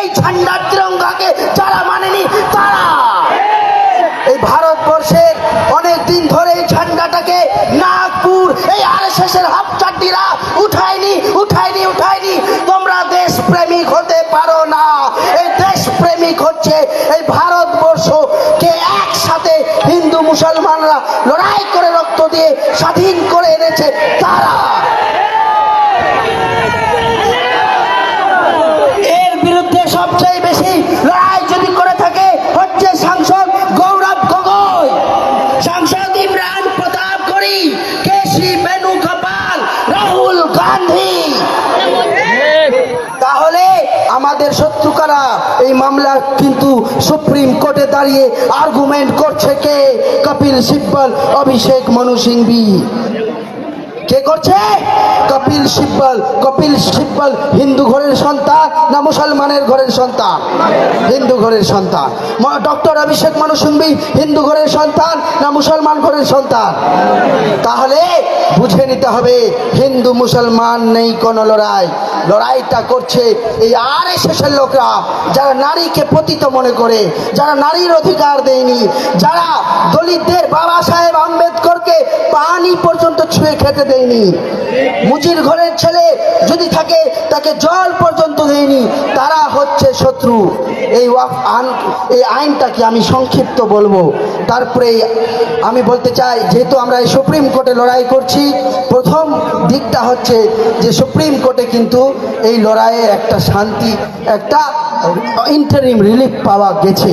এই ঝান্ডার তিরঙ্গাকে যারা মানেনি, তারা। এই ভারতবর্ষের অনেক দিন ধরে এই ঝান্ডাটাকে নাগপুর, এই আর এস হাফচাড্ডিরা উঠায়নি উঠায়নি উঠায়নি। তোমরা দেশ প্রেমিক হতে পারো না। এই দেশ প্রেমিক হচ্ছে এই ভারতবর্ষকে একসাথে হিন্দু, মুসলমানরা লড়াই করে রক্ত দিয়ে স্বাধীন করে এনেছে, তারা এর বিরুদ্ধে সবচেয়ে বেশি লড়াই যদি করে থাকে হচ্ছে সাংসদ গৌরব গগৈ সাংসদ ইমরান প্রতাপ করি কেসি বেণুগোপাল রাহুল গান্ধী তাহলে আমাদের শত্রু কারা এই মামলা কিন্তু সুপ্রিম কোর্টে দাঁড়িয়ে আর্গুমেন্ট করছে কে? কপিল সিব্বল, অভিষেক মনু সিংভি। কে করছে? কপিল সিব্বল। কপিল সিব্বল হিন্দু ঘরের সন্তান না মুসলমানের ঘরের সন্তান? হিন্দু ঘরের সন্তান। ডক্টর অভিষেক মানু সিংভি হিন্দু ঘরের সন্তান না মুসলমান ঘরের সন্তান? তাহলে বুঝে হবে। হিন্দু, মুসলমান নেই কোনো লড়াই। লড়াইটা করছে এই আর এসেসের লোকরা, যারা নারীকে পতিত মনে করে, যারা নারীর অধিকার দেয়নি, যারা দলিতদের বাবা সাহেব আম্বেদকরকে পানি পর্যন্ত ছুঁয়ে খেতে দেয়নি। মুজির ঘরের ছেলে যদি থাকে, তাকে জল পর্যন্ত দেয়নি, তারা হচ্ছে শত্রু। এই আন, এই আইনটাকে আমি সংক্ষিপ্ত বলব। তারপরে আমি বলতে চাই, যেহেতু আমরা এই সুপ্রিম কোর্টে লড়াই করছি প্রথম দিকটা হচ্ছে যে সুপ্রিম কোর্টে কিন্তু এই লড়াইয়ে একটা শান্তি, একটা ইন্টারিম রিলিফ পাওয়া গেছে।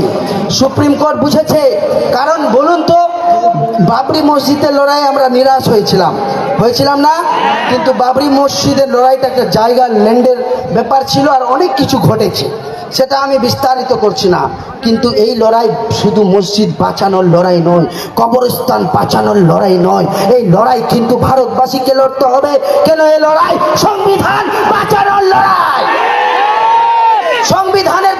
সুপ্রিম কোর্ট বুঝেছে, কারণ বলুন তো বাবরি মসজিদের লড়াই আমরা নিরাশ হয়েছিলাম। হয়েছিলাম না? কিন্তু বাবরি মসজিদের লড়াইটা একটা জায়গা ল্যান্ডের ব্যাপার ছিল আর অনেক কিছু ঘটেছে। সেটা আমি বিস্তারিত করছি না। কিন্তু এই লড়াই শুধু মসজিদ বাঁচানোর লড়াই নয়, কবরস্থান বাঁচানোর লড়াই নয়। এই লড়াই কিন্তু ভারতবাসীকে লড়তে হবে। কেন এই লড়াই? সংবিধান বাঁচানোর লড়াই। সংবিধানের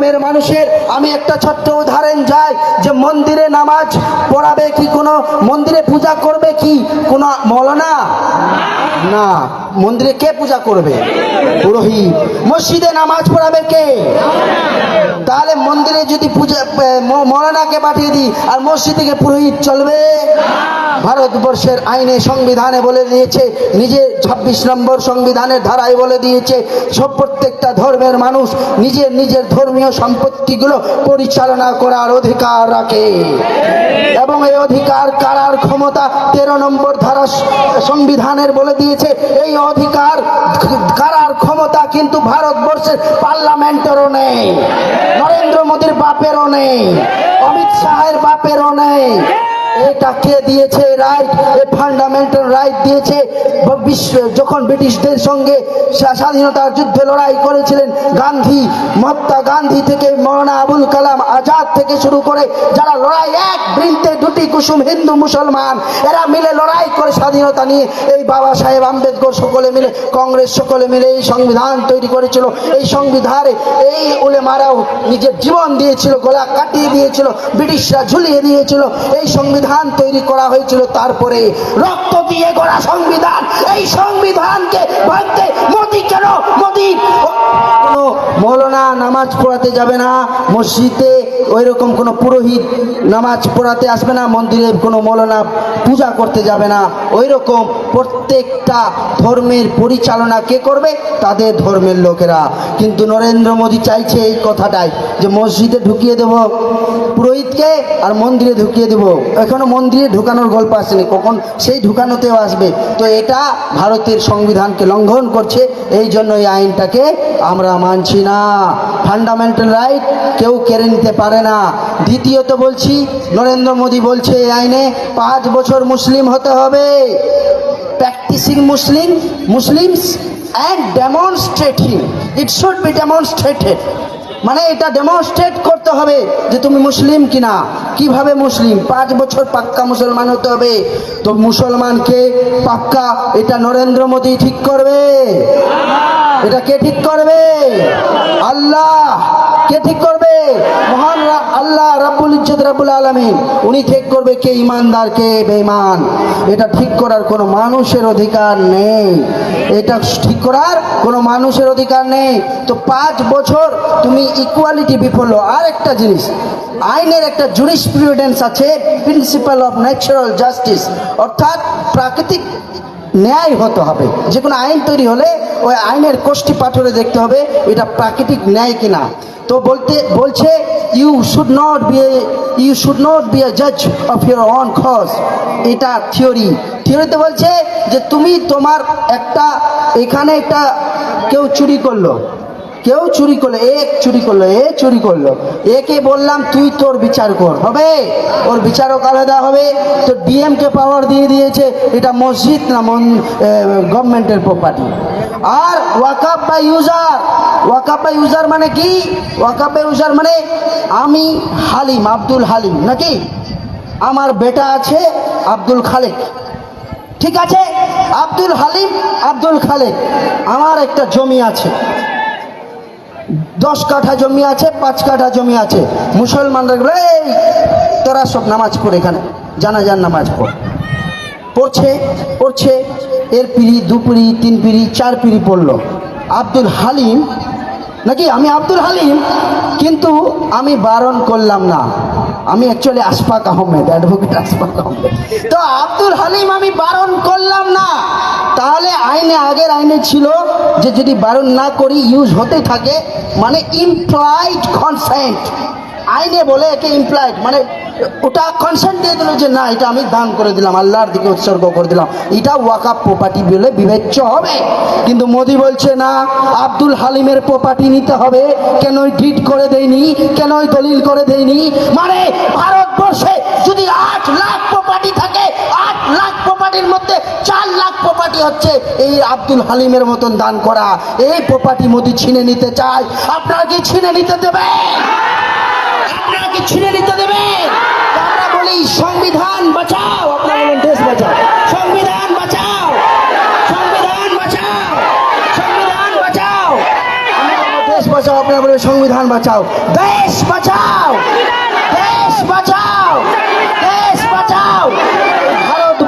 ধর্মের মানুষের, আমি একটা ছোট্ট উদাহরণ যাই, যে মন্দিরে নামাজ পড়াবে কি কোনো, মন্দিরে পূজা করবে কি কোনো মৌলানা? না, মন্দিরে কে পূজা করবে? পুরোহিত। মসজিদে নামাজ পড়াবে কে? তাহলে মন্দিরে যদি পূজা ম- মৌলানাকে পাঠিয়ে দিই, আর মসজিদ থেকে পুরোহিত চলবে। ভারতবর্ষের আইনে, সংবিধানে বলে দিয়েছে, নিজের ছাব্বিশ নম্বর সংবিধানের ধারায় বলে দিয়েছে, সব প্রত্যেকটা ধর্মের মানুষ নিজের নিজের ধর্মীয় সম্পত্তিগুলো পরিচালনা করার অধিকার রাখে। এবং এই অধিকার কারার ক্ষমতা তেরো নম্বর ধারা সংবিধানের বলে দিয়েছে, এই অধিকার কারার ক্ষমতা কিন্তু ভারতবর্ষের পার্লামেন্টেরও নেই, নরেন্দ্র মোদীর বাপেরও নেই, অমিত শাহের বাপেরও নেই দিয়েছে রাইট এই ফান্ডামেন্টাল রাইট দিয়েছে। বিশ্ব যখন ব্রিটিশদের সঙ্গে স্বাধীনতার যুদ্ধে লড়াই করেছিলেন গান্ধী, মহাত্মা গান্ধী থেকে আবুল কালাম আজাদ থেকে শুরু করে যারা লড়াই এক বৃন্তে দুটি কুসুম হিন্দু মুসলমান, এরা মিলে লড়াই করে স্বাধীনতা নিয়ে। এই বাবা সাহেব আম্বেদকর সকলে মিলে, কংগ্রেস সকলে মিলে এই সংবিধান তৈরি করেছিল। এই সংবিধানে এই উলে মারাও নিজের জীবন দিয়েছিল, গলা কাটিয়ে দিয়েছিল, ব্রিটিশরা ঝুলিয়ে দিয়েছিল। এই সংবিধান তৈরি করা হয়েছিল, তারপরে রক্ত দিয়ে গড়া সংবিধান। এই সংবিধানকে ভাঙতে মোদি কেন? মোদি মৌলানা নামাজ পড়াতে যাবে না, মসজিদে ওই রকম কোনো পুরোহিত নামাজ পড়াতে আসবে না, মন্দিরে কোনো মৌলানা পূজা করতে যাবে না। ওই রকম প্রত্যেকটা ধর্মের পরিচালনা কে করবে? তাদের ধর্মের লোকেরা। কিন্তু নরেন্দ্র মোদী চাইছে এই কথাটাই, যে মসজিদে ঢুকিয়ে দেব পুরোহিতকে আর মন্দিরে ঢুকিয়ে দেব। এখনও মন্দিরে ঢুকানোর গল্প আসেনি, কখন সেই ঢুকানোতেও আসবে। তো এটা ভারতের সংবিধানকে লঙ্ঘন করছে, এই জন্য এই আইনটাকে আমরা মানছি না। ফান্ডামেন্টাল রাইট কেউ কেড়ে নিতে পারে না। দ্বিতীয়ত বলছি, নরেন্দ্র মোদী বলছে এই আইনে পাঁচ বছর মুসলিম হতে হবে। Practising Muslim, Muslims and demonstrating. It should be demonstrated মানে এটা ডেমনস্ট্রেট করতে হবে যে তুমি মুসলিম কিনা। কীভাবে মুসলিম? পাঁচ বছর পাক্কা মুসলমান হতে হবে। তো মুসলমানকে পাক্কা এটা নরেন্দ্র মোদী ঠিক করবে। এটা কে ঠিক করবে? আল্লাহ! কে ঠিক করবে? মহান আল্লাহ রাবুল আলমিন। উনি ঠিক করবে কে ইমানদার, কে বেঈমান। এটা ঠিক করার কোনো মানুষের অধিকার নেই। এটা ঠিক করার কোনো মানুষের অধিকার নেই। তো পাঁচ বছর তুমি ইকুয়ালিটি বিফল আর একটা জিনিস, আইনের একটা জুরিসপ্রুডেন্স আছে প্রিন্সিপাল অফ ন্যাচারাল জাস্টিস অর্থাৎ প্রাকৃতিক ন্যায় হতে হবে। যে কোনো আইন তৈরি হলে ওই আইনের কোষ্ঠী পাথরে দেখতে হবে, এটা প্রাকৃতিক ন্যায় কিনা। তো বলতে, বলছে you should not be you should not be a জাজ অফ ইউর অন খস এটা থিওরি থিওরিতে বলছে যে তুমি তোমার একটা, এখানে একটা কেউ চুরি করল। কেউ চুরি করল এ চুরি করল, এ চুরি করল। একে বললাম, তুই তোর বিচার কর। হবে? ওর বিচারক আলাদা হবে। তো ডিএম কে পাওয়ার দিয়ে দিয়েছে, এটা মসজিদ না গভর্নমেন্টের প্রপার্টি আর ওয়াকাপ বা ইউজার। ওয়াকাপ বা ইউজার মানে কি? ওয়াকাপ ইউজার মানে আমি হালিম, আব্দুল হালিম নাকি? আমার বেটা আছে আব্দুল খালেক। ঠিক আছে? আব্দুল হালিম, আব্দুল খালেক। আমার একটা জমি আছে। দশ কাঠা জমি আছে, পাঁচ কাঠা জমি আছে। মুসলমানরা এই, তোরা সব নামাজ পড়ে এখানে। জানাজার নামাজ পড়। পড়ছে পড়ছে। এর পিড়ি, দু পিড়ি, তিন পিড়ি, চার পিড়ি পড়ল। আব্দুল হালিম, নাকি? আমি আব্দুল হালিম, কিন্তু আমি বারণ করলাম না। আমি অ্যাকচুয়ালি আশফাক আহমেদ অ্যাডভোকেট আশফাক আহমেদ। তো আব্দুল হালিম আমি বারণ করলাম না। তাহলে আইনে, আগের আইনে ছিল যে যদি বারণ না করি ইউজ হতে থাকে মানে ইমপ্লয়েড কনসেন্ট আইনে বলে একে ইমপ্লয়েড মানে ওটা কনসেন্ট দিয়ে দিল যে না, এটা আমি দান করে দিলাম, আল্লাহর দিকে উৎসর্গ করে দিলাম। এটা ওয়াকাপ প্রপার্টি বলে বিবেচ্য হবে। কিন্তু মোদি বলছে, না, আব্দুল হালিমের প্রপার্টি নিতে হবে। কেন ডিট করে দেয়নি? কেন দলিল করে দেয়নি? মানে ভারতবর্ষে যদি আট লাখ প্রপার্টি থাকে, আট লাখ প্রপার্টির মধ্যে চার লাখ প্রপার্টি হচ্ছে, এই আব্দুল হালিমের মতন দান করা। এই প্রপার্টি মোদি ছিনে নিতে চায়। আপনারা কি ছিনে নিতে দেবে কি ছিনে নিতে দেবে। আমরা বলি সংবিধান বাঁচাও। আপনারা বলেন দেশ বাঁচাও। সংবিধান বাঁচাও। সংবিধান বাঁচাও। সংবিধান বাঁচাও। দেশ বাঁচাও। আপনারা বলেন সংবিধান বাঁচাও। দেশ বাঁচাও। দেশ বাঁচাও। দেশ বাঁচাও।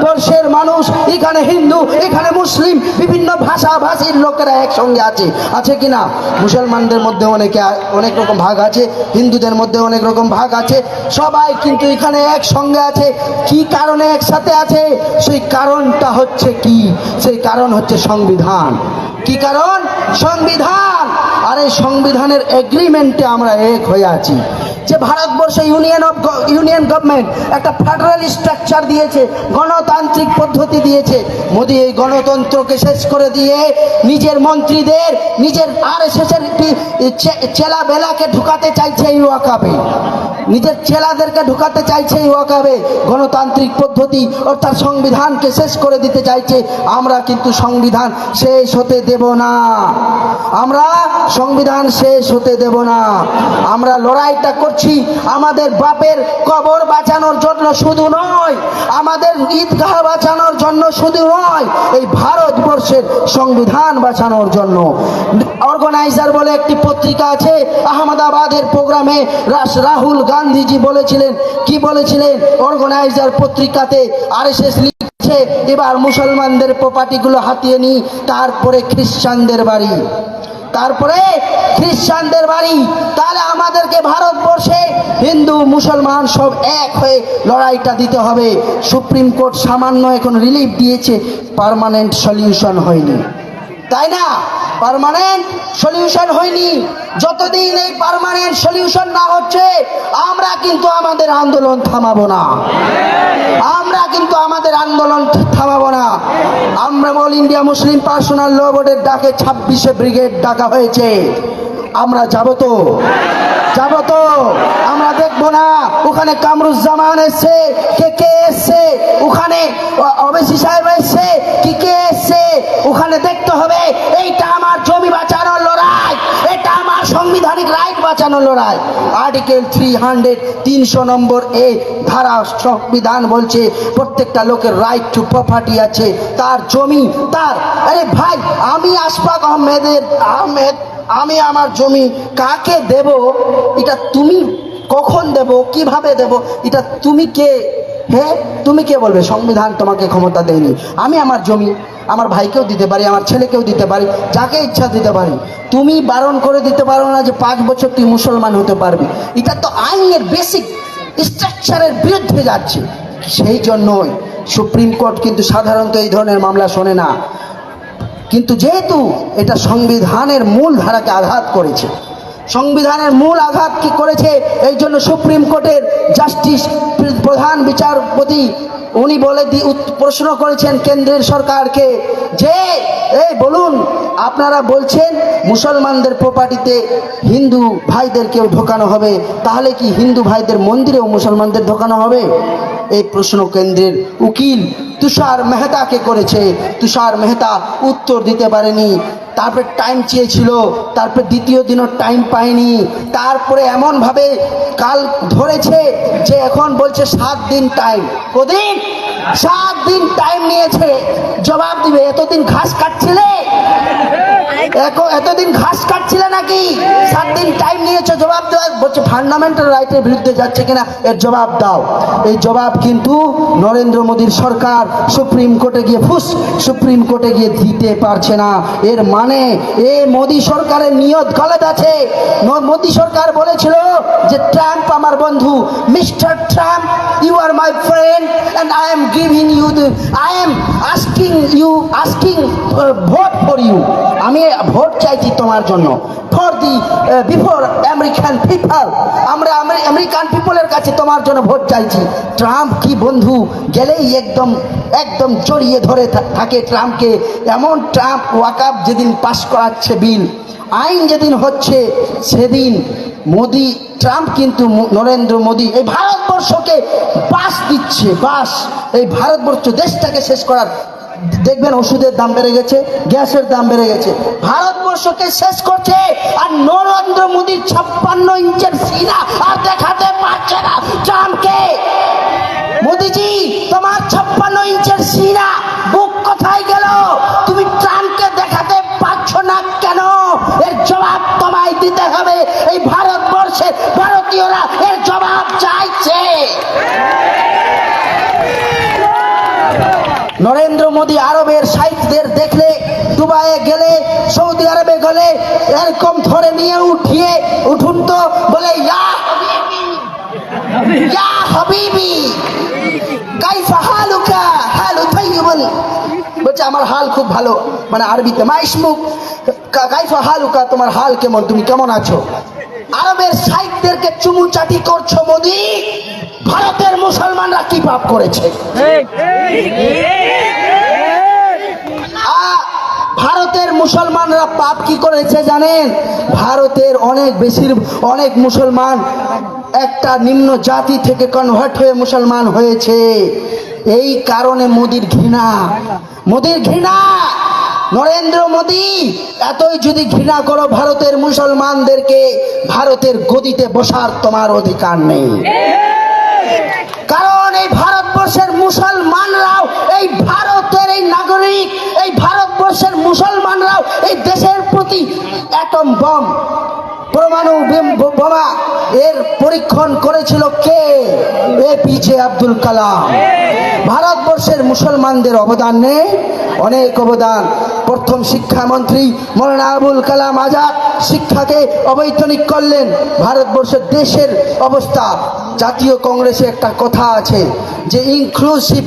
ভারতবর্ষের মানুষ, এখানে হিন্দু, এখানে মুসলিম, বিভিন্ন ভাষাভাষীর লোকেরা একসঙ্গে আছে। আছে কি না মুসলমানদের মধ্যে অনেকে অনেক রকম ভাগ আছে, হিন্দুদের মধ্যে অনেক রকম ভাগ আছে। সবাই কিন্তু এখানে একসঙ্গে আছে। কি কারণে একসাথে আছে? সেই কারণটা হচ্ছে কি? সেই কারণ হচ্ছে সংবিধান। কি কারণ? সংবিধান! আর এই সংবিধানের এগ্রিমেন্টে আমরা এক হয়ে আছি। যে ভারতবর্ষে ইউনিয়ন অফ ইউনিয়ন গভর্নমেন্ট একটা ফেডারেল স্ট্রাকচার দিয়েছে, গণতান্ত্রিক পদ্ধতি দিয়েছে। মোদি এই গণতন্ত্রকে শেষ করে দিয়ে নিজের মন্ত্রীদের, নিজের আর এস এর চেলা বেলাকে ঢুকাতে চাইছে এই ওয়াকাবে। নিজের চেলাদেরকে ঢুকাতে চাইছে এই ওয়াকাবে। গণতান্ত্রিক পদ্ধতি অর্থাৎ সংবিধানকে শেষ করে দিতে চাইছে। আমরা কিন্তু সংবিধান শেষ হতে দেব না। আমরা সংবিধান শেষ হতে দেব না। আমরা লড়াইটা করছি, আমাদের বাপের কবর বাঁচানোর জন্য শুধু নয়, আমাদের ঈদগাহ বাঁচানোর জন্য শুধু নয়, এই ভারতবর্ষের সংবিধান বাঁচানোর জন্য। অর্গানাইজার বলে একটি পত্রিকা আছে, আহমেদাবাদের প্রোগ্রামে রাহুল গান্ধীজি বলেছিলেন, কি বলেছিলেন? অর্গানাইজার পত্রিকাতে আর এস লিখছে, এবার মুসলমানদের প্রপার্টিগুলো হাতিয়ে নিই, তারপরে খ্রিস্টানদের বাড়ি। তারপরে খ্রিস্টানদের বাড়ি। তাহলে আমাদেরকে ভারতবর্ষে হিন্দু, মুসলমান সব এক হয়ে লড়াইটা দিতে হবে। সুপ্রিম কোর্ট সামান্য এখন রিলিফ দিয়েছে পারমানেন্ট সলিউশন হয়নি। তাই না? পার্মানেন্ট সলিউশন হয়নি। যতদিন এই পার্মানেন্ট সলিউশন না হচ্ছে, আমরা কিন্তু আমাদের আন্দোলন থামাবো না। আমরা কিন্তু আমাদের আন্দোলন থামাবো না। আমরা All India Muslim Personal Law বোর্ডের ডাকে ছাব্বিশে ব্রিগেড ডাকা হয়েছে। আমরা যাব তো। যাব তো। আমরা দেখব না, ওখানে কামরুজ্জামান এসছে, কে কে এসছে, ওখানে অবেশি সাহেব এসছে, কি কে এসছে? ওখানে দেখতে হবে, এইটা আমার জমি বাঁচানোর লড়াই, এটা আমার সাংবিধানিক রাইট বাঁচানোর লড়াই। আর্টিকেল থ্রি হান্ড্রেড তিনশো নম্বর এ ধারা সংবিধান বলছে, প্রত্যেকটা লোকের রাইট টু প্রপার্টি আছে, তার জমি, তার, আরে ভাই, আমি আশফাক আহমেদের, আহমেদ, আমি আমার জমি কাকে দেব? এটা তুমি কখন দেব, কীভাবে দেব, এটা তুমি কে? হ্যাঁ তুমি কে বলবে? সংবিধান তোমাকে ক্ষমতা দেয়নি। আমি আমার জমি, আমার ভাইকেও দিতে পারি, আমার ছেলেকেও দিতে পারি, যাকে ইচ্ছা দিতে পারি। তুমি বারণ করে দিতে পারো না যে পাঁচ বছর তুই মুসলমান হতে পারবি। এটা তো আইনের বেসিক স্ট্রাকচারের বিরুদ্ধে যাচ্ছে। সেই জন্যই সুপ্রিম কোর্ট কিন্তু সাধারণত এই ধরনের মামলা শোনে না। কিন্তু যেহেতু এটা সংবিধানের মূল ধারাকে আঘাত করেছে সংবিধানের মূল আঘাত কি করেছে? এই জন্য সুপ্রিম কোর্টের জাস্টিস প্রধান বিচারপতি, উনি বলে প্রশ্ন করেছেন কেন্দ্রের সরকারকে যে, এই বলুন, আপনারা বলছেন মুসলমানদের প্রপার্টিতে হিন্দু ভাইদেরকেও ঢোকানো হবে, তাহলে কি হিন্দু ভাইদের মন্দিরেও মুসলমানদের ঢোকানো হবে? এই প্রশ্ন কেন্দ্রের উকিল তুষার মেহতাকে করেছে। তুষার মেহতা উত্তর দিতে পারেনি। তারপরে টাইম চেয়েছিল, তারপরে দ্বিতীয় দিনও টাইম পায়নি। তারপরে এমনভাবে কাল ধরেছে যে এখন বলছে সাত দিন টাইম কদিন? সাত দিন টাইম নিয়েছে। জবাব দিবে, এতদিন ঘাস কাটছিলে? এত- এতদিন ঘাস কাটছিলে নাকি? সাত দিন টাইম নিয়েছো, জবাব দেওয়া বলছে ফান্ডামেন্টাল রাইটের বিরুদ্ধে যাচ্ছে কিনা, এর জবাব দাও। এই জবাব কিন্তু নরেন্দ্র মোদীর সরকার সুপ্রিম কোর্টে গিয়ে ফুস, সুপ্রিম কোর্টে গিয়ে দিতে পারছে না। এর মানে এ মোদী সরকারের নিয়ত গলত আছে। মোদী সরকার বলেছিল যে ট্রাম্প আমার বন্ধু mister Trump you are my friend and I am giving you I am asking you asking vote for you আমি ভোট চাইছি তোমার জন্য। For the before American people আমরা আমে- আমেরিকান পিপলের কাছে তোমার জন্য ভোট চাইছি। ট্রাম্প কি বন্ধু? গেলেই একদম একদম জড়িয়ে ধরে থাকে ট্রাম্পকে এমন ট্রাম্প ওয়াকাপ যেদিন পাশ করাচ্ছে বিল আইন যেদিন হচ্ছে, সেদিন মোদি, ট্রাম্প কিন্তু নরেন্দ্র মোদি এই ভারতবর্ষকে বাস দিচ্ছে, বাস। এই ভারতবর্ষ দেশটাকে শেষ করার। দেখবেন ওষুধের দাম বেড়ে গেছে, গ্যাসের দাম বেড়ে গেছে। ভারতবর্ষকে শেষ করছে, আর নরেন্দ্র মোদীর ছাপ্পান্ন ইঞ্চের সিনা আর দেখাতে পারছে না ট্রাম্পকে। মোদিজি, তোমার ছাপ্পান্ন ইঞ্চের সিনা বুক কোথায় গেল? এর জবাব তোমায় দিতে হবে। এই ভারতবর্ষের ভারতীয়রা এর জবাব চাইছে। নরেন্দ্র মোদী আরবের সাইটদের দেখলে, দুবাইয়ে গেলে, সৌদি আরবে গেলে, এরকম ধরে নিয়ে উঠিয়ে উঠুন তো, বলে, ইয়া ইয়া হাবিবি, কাইফা হালুকা হালু তাইয়িবুন বলছে, আমার হাল খুব ভালো। মানে আরবিতে মাইসমুক কা- কাইফা হালুকা তোমার হাল কেমন? তুমি কেমন আছো? আরবের সাইটদেরকে চুমু চাটি করছ মোদি। ভারতের মুসলমানরা কি পাপ করেছে? ভারতের মুসলমানরা পাপ কি করেছে জানেন? ভারতের অনেক বেশির অনেক মুসলমান একটা নিম্ন জাতি থেকে কনভার্ট হয়ে মুসলমান হয়েছে। এই কারণে মোদির ঘৃণা। মোদির ঘৃণা! নরেন্দ্র মোদী, এতই যদি ঘৃণা করো ভারতের মুসলমানদেরকে, ভারতের গদিতে বসার তোমার অধিকার নেই। কারণ এই ভারতবর্ষের মুসলমানরাও, এই ভারতের এই নাগরিক, এই ভারতবর্ষের মুসলমানরাও এই দেশের প্রতি অ্যাটম বম, পরমাণু বোমা এর পরীক্ষণ করেছিল কে? এপিজে আব্দুল কালাম। ভারতবর্ষের মুসলমানদের অবদান নেই অনেক অবদান। প্রথম শিক্ষামন্ত্রী মৌলানা আবুল কালাম আজাদ শিক্ষাকে অবৈতনিক করলেন। ভারতবর্ষের দেশের অবস্থা। জাতীয় কংগ্রেসে একটা কথা আছে যে ইনক্লুসিভ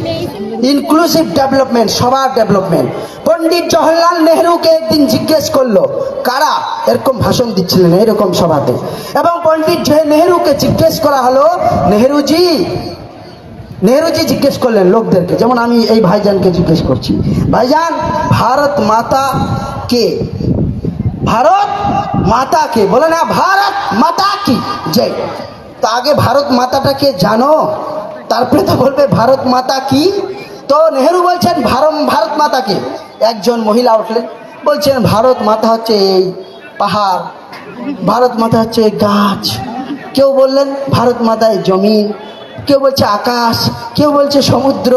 ইনক্লুসিভ ডেভেলপমেন্ট সবার ডেভেলপমেন্ট পণ্ডিত জওহরলাল নেহরুকে একদিন জিজ্ঞেস করল, কারা? এরকম ভাষণ দিচ্ছিলেন এরকম সভাতে। এবং পণ্ডিত নেহরুকে জিজ্ঞেস করা হলো, নেহরুজি? নেহরুজি জিজ্ঞেস করলেন লোকদেরকে, যেমন আমি এই ভাইজানকে জিজ্ঞেস করছি, ভাইজান, ভারত মাতা কে? ভারত মাতা কে? বলে না, ভারত মাতা কি? জয়। তো আগে ভারত মাতাটাকে জানো? তারপরে তো বলবে, ভারত মাতা কি? তো নেহেরু বলছেন ভারত ভারত মাতাকে। একজন মহিলা উঠলেন, বলছেন, ভারত মাতা হচ্ছে এই পাহাড়, ভারত মাতা হচ্ছে গাছ। কেউ বললেন, ভারত মাতায় জমিন। কেউ বলছে, আকাশ। কেউ বলছে, সমুদ্র।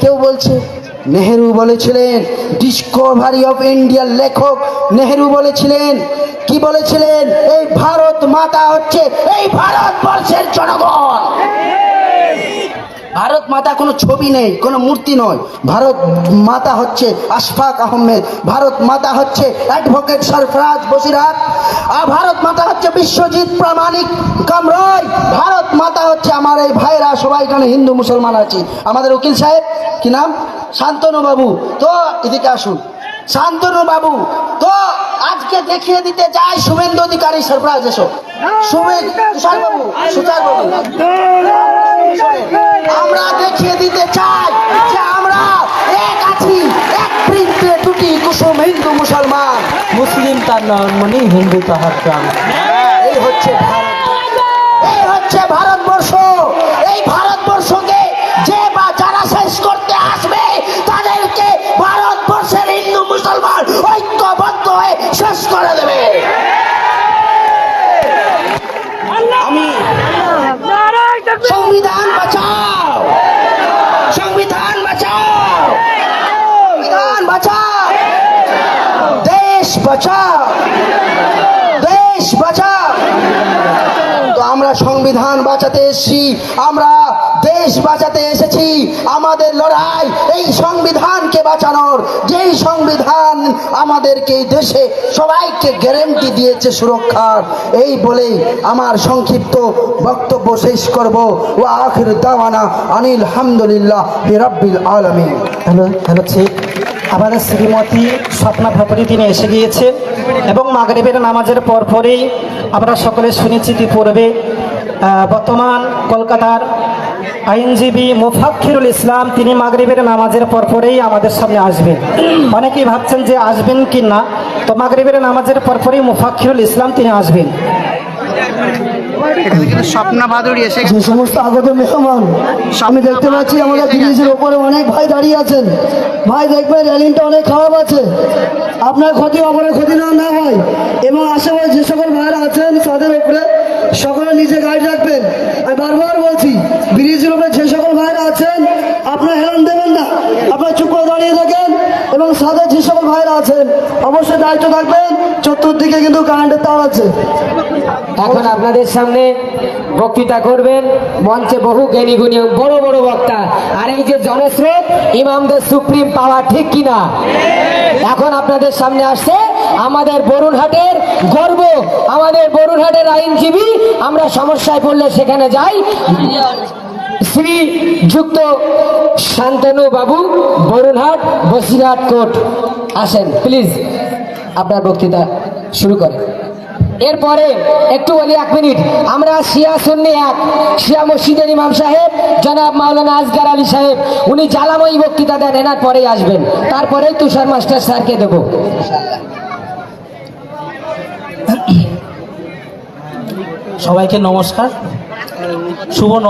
কেউ বলছে, নেহেরু বলেছিলেন ডিসকভারি অফ ইন্ডিয়ার লেখক নেহেরু বলেছিলেন। কি বলেছিলেন? এই ভারত মাতা হচ্ছে, এই ভারতবর্ষের জনগণ। ভারত মাতা কোনো ছবি নেই, কোনো মূর্তি নয়। ভারত মাতা হচ্ছে আশফাক আহমেদ, ভারত মাতা হচ্ছে অ্যাডভোকেট সরফরাজ বসিরাত আর ভারত মাতা হচ্ছে বিশ্বজিৎ প্রামাণিক কামরয় ভারত মাতা হচ্ছে আমার এই ভাইরা সবাই এখানে হিন্দু মুসলমান আছি। আমাদের উকিল সাহেব, কি নাম? শান্তনু বাবু। তো, এদিকে আসুন। শান্তনু বাবু, তো, আজকে দেখিয়ে দিতে চাই শুভেন্দু অধিকারী সরফরাজ, এসো। শুভে তুষার বাবু সুতার বাবু। আমরা দেখিয়ে দিতে চাই যে আমরা এক আছি এক বৃন্তে দুটি কুসুম হিন্দু মুসলমান। মুসলিম তার নয়নমণি হিন্দু তাহার প্রাণ। এই হচ্ছে ভারত। এই হচ্ছে ভারতবর্ষ। এই ভারতবর্ষকে যে বা যারা শেষ করতে আসবে তাদেরকে ভারতবর্ষের হিন্দু মুসলমান ঐক্যবদ্ধ হয়ে শেষ করে দেবে আমি সংবিধান বাঁচাও সংবিধান বাঁচাও সংবিধান বাঁচাও দেশ বাঁচাও দেশ বাঁচাও তো আমরা সংবিধান বাঁচাতে এসেছি। আমরা দেশ বাঁচাতে এসেছি। আমাদের লড়াই এই সংবিধানকে বাঁচানোর। যেই সংবিধান আমাদেরকে দেশে সবাইকে গ্যারেন্টি দিয়েছে সুরক্ষার, এই বলেই আমার সংক্ষিপ্ত বক্তব্য শেষ করব। ও আখির দাওয়ানা আনিল হামদুলিল্লাহ রব্বিল আলমিন। হ্যালো হ্যালো আমাদের শ্রীমতী স্বপ্না ভাপরি তিনি এসে গিয়েছেন এবং মাগরিবের নামাজের পরপরই আমরা সকলে শুনেছি পূর্বে বর্তমান কলকাতার আইনজীবী মুফাক্ষিরুল ইসলাম তিনি মাগরিবের নামাজের পরপরেই আমাদের সামনে আসবেন। অনেকেই ভাবছেন যে আসবেন কি না তো মাগরিবের নামাজের পরপরেই মুফাক্ষিরুল ইসলাম তিনি আসবেন। যে সমস্ত আগত মেহমান আমি দেখতে পাচ্ছি আমাদের ব্রিজের ওপরে অনেক ভাই দাঁড়িয়ে আছেন। ভাই দেখবেন রেলিংটা অনেক খারাপ আছে। আপনার ক্ষতি অপরের ক্ষতি না হয় সকলে নিজে গাড়ি রাখবেন। আমি বারবার বলছি, ব্রিজের উপরে যে সকল ভাইরা আছেন, আপনার হেলান দেবেন না। আপনার চুপ করে দাঁড়িয়ে থাকেন। এবং সাথে যে সকল ভাইরা আছেন, অবশ্যই দায়িত্ব থাকবেন চতুর্দিকে কিন্তু কারেন্টের তার আছে। এখন আপনাদের সামনে বক্তৃতা করবেন। মঞ্চে বহু জ্ঞানী গুণী বড় বড় বক্তা। আর এই যে জনস্রোত ইমামদের সুপ্রিম পাওয়া ঠিক কিনা? এখন আপনাদের সামনে আসছে আমাদের বরুণহাটের গর্ব। আমাদের বরুণহাটের আইনজীবী, আমরা সমস্যায় পড়লে সেখানে যাই। শ্রী যুক্ত শান্তনু বাবু, বরুণহাট, বসিরহাট কোর্ট। আসেন প্লিজ আপনার বক্তৃতা শুরু করেন। এরপরে একটু বলি, এক মিনিট। আমরা শিয়া সুন্নি এক, শিয়া মসজিদের ইমাম সাহেব, জনাব মাওলানা আজগার আলী সাহেব। উনি জ্বালাময়ী বক্তৃতা দেন, এনার পরেই আসবেন। তারপরেই তুষার মাস্টার স্যারকে দেবো। সবাইকে নমস্কার। শুভ